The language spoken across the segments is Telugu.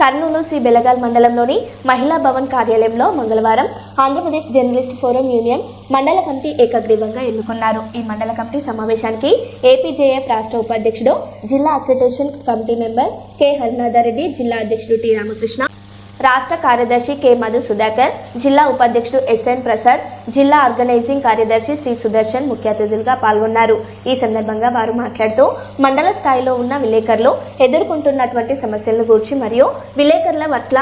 కర్నూలు శ్రీ బెలగాల్ మండలంలోని మహిళా భవన్ కార్యాలయంలో మంగళవారం ఆంధ్రప్రదేశ్ జర్నలిస్ట్ ఫోరం యూనియన్ మండల కమిటీ ఏకగ్రీవంగా ఎన్నుకున్నారు. ఈ మండల కమిటీ సమావేశానికి ఏపీజేఎఫ్ రాష్ట్ర ఉపాధ్యక్షుడు జిల్లా accreditation committee member K. Harinatha Reddy జిల్లా అధ్యక్షుడు టి. రామకృష్ణ రాష్ట్ర కార్యదర్శి కె. మధు సుధాకర్ జిల్లా ఉపాధ్యక్షుడు ఎస్ఎన్ ప్రసాద్ జిల్లా ఆర్గనైజింగ్ కార్యదర్శి శ్రీ సుదర్శన్ ముఖ్య అతిథులుగా పాల్గొన్నారు. ఈ సందర్భంగా వారు మాట్లాడుతూ మండల స్థాయిలో ఉన్న విలేకరులు ఎదుర్కొంటున్నటువంటి సమస్యలను గూర్చి మరియు విలేకరుల పట్ల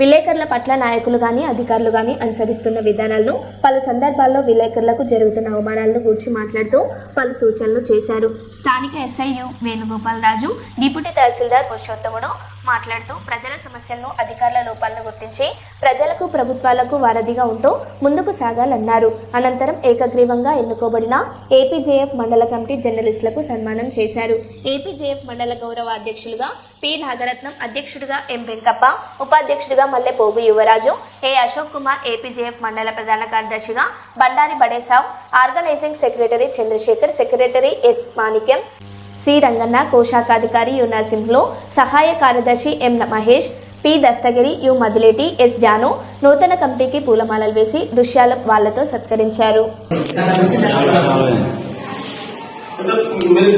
విలేకరుల పట్ల నాయకులు కానీ అధికారులు కానీ అనుసరిస్తున్న విధానాలను పలు సందర్భాల్లో విలేకరులకు జరుగుతున్న అవమానాలను గురించి మాట్లాడుతూ పలు సూచనలు చేశారు. స్థానిక ఎస్ఐయు వేణుగోపాల్ రాజు డిప్యూటీ తహసీల్దార్ పురుషోత్తముడు మాట్లాడుతూ ప్రజల సమస్యలను అధికారుల లోపాలను గుర్తించి ప్రజలకు ప్రభుత్వాలకు వారధిగా ఉంటూ ముందుకు సాగాలన్నారు. అనంతరం ఏకగ్రీవంగా ఎన్నుకోబడిన ఏపీజేఎఫ్ మండల కమిటీ జర్నలిస్టులకు సన్మానం చేశారు. ఏపీజేఎఫ్ మండల గౌరవ అధ్యక్షులుగా పి. నాగరత్నం అధ్యక్షుడిగా ఎం. వెంకప్ప ఉపాధ్యక్షుడిగా మల్లె పోగు యువరాజు ఏ. అశోక్ కుమార్ ఏపీజేఎఫ్ మండల ప్రధాన కార్యదర్శిగా Bandari Badesav organising secretary Chandrashekar secretary S. Manikyam C. Ranganna కోశాఖాధికారి U. Narasimhulu సహాయ కార్యదర్శి M. Mahesh P. Dastagiri U. Madileti S. Janu నూతన కమిటీకి పూలమాలలు వేసి దృశ్యాల వాళ్ళతో సత్కరించారు. मेरे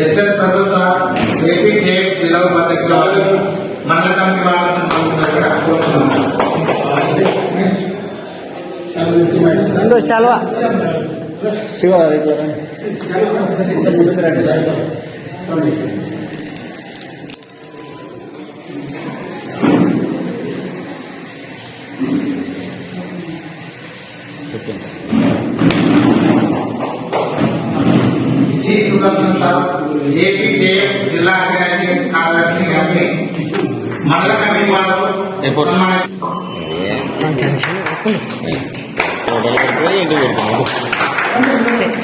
SS Prasad sir AP JF జిల్లా ఉపాధ్యక్షుల వారు మండల కమిటీ వారు సంబంధించినట్టుగా కోరుతున్నాను C Sudarshan sir AP JF జిల్లా ఆర్గనైజింగ్ కార్యదర్శి గారిని మండల కమిటీ వారు.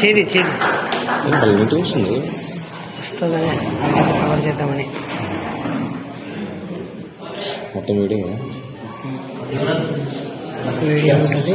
చేది వస్తుందని. అందరినీ కవర్ చేద్దామని. మొత్తం మీటింగ్ వీడియో ఉంటుంది